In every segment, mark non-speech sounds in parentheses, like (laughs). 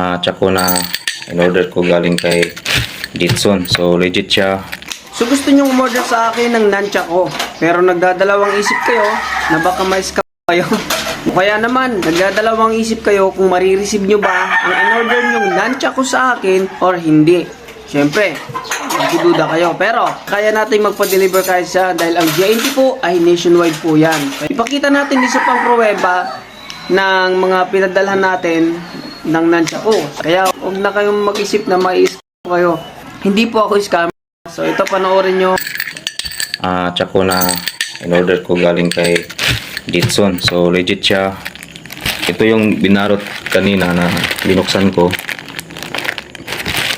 uh, tsako na in-order ko galing kay Jitson. So, legit siya. So gusto nyo umorder sa akin ng nunchuck ko, pero nagdadalawang isip kayo na baka may scam kayo. (laughs) o kaya naman, nagdadalawang isip kayo kung marireceive nyo ba ang in-order nyong nunchuck ko sa akin or hindi. Siyempre, magdududa kayo. Pero, kaya natin magpa-deliver kahit sa dahil ang JNT po ay nationwide po yan. Ipakita natin isa pang pruweba ng mga pinadalhan natin ng nunchuck ko. Kaya, huwag na kayong mag-isip na may kayo. Hindi po ako scam. So ito panoorin nyo. uh, tsako na in-order ko galing kay Jitson. So, legit siya. Ito yung binarot kanina na binuksan ko.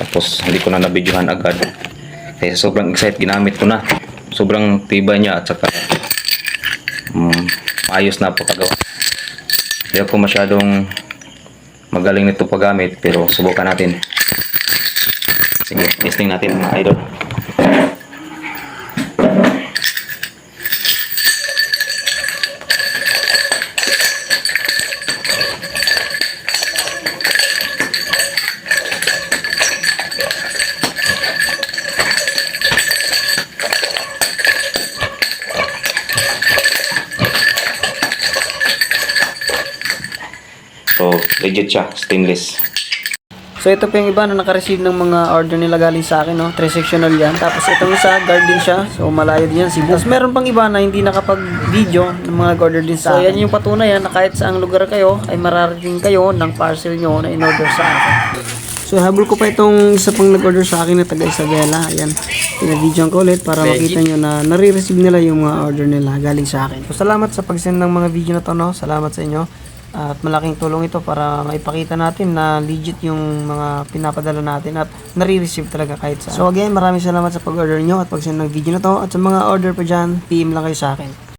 Tapos, hindi ko na nabidyohan agad. Kaya sobrang excited, ginamit ko na. Sobrang tibay niya at saka um, ayos na pagkagawa. Hindi ako masyadong magaling nito paggamit pero subukan natin. Sige, testing natin mga idol. So, legit siya, stainless. So ito po yung iba na naka-receive ng mga order nila galing sa akin, no? Trisectional yan. Tapos itong isa, guard din siya. So malayo din yan, Cebu. Tapos meron pang iba na hindi nakapag-video ng mga order din sa akin. So yan yung patunay yan na kahit saang lugar kayo, ay mararating kayo ng parcel nyo na in-order sa akin. So habol ko pa itong isa pang nag-order sa akin na taga Isabela. Ayan, pinabidyoan ko ulit para makita nyo na nare-receive nila yung mga order nila galing sa akin. So salamat sa pag-send ng mga video na to, no? Salamat sa inyo. At malaking tulong ito para maipakita natin na legit yung mga pinapadala natin at nare-receive talaga kahit saan. So again, maraming salamat sa pag-order nyo at pag-send ng video na to. At sa mga order pa dyan, PM lang kayo sa akin.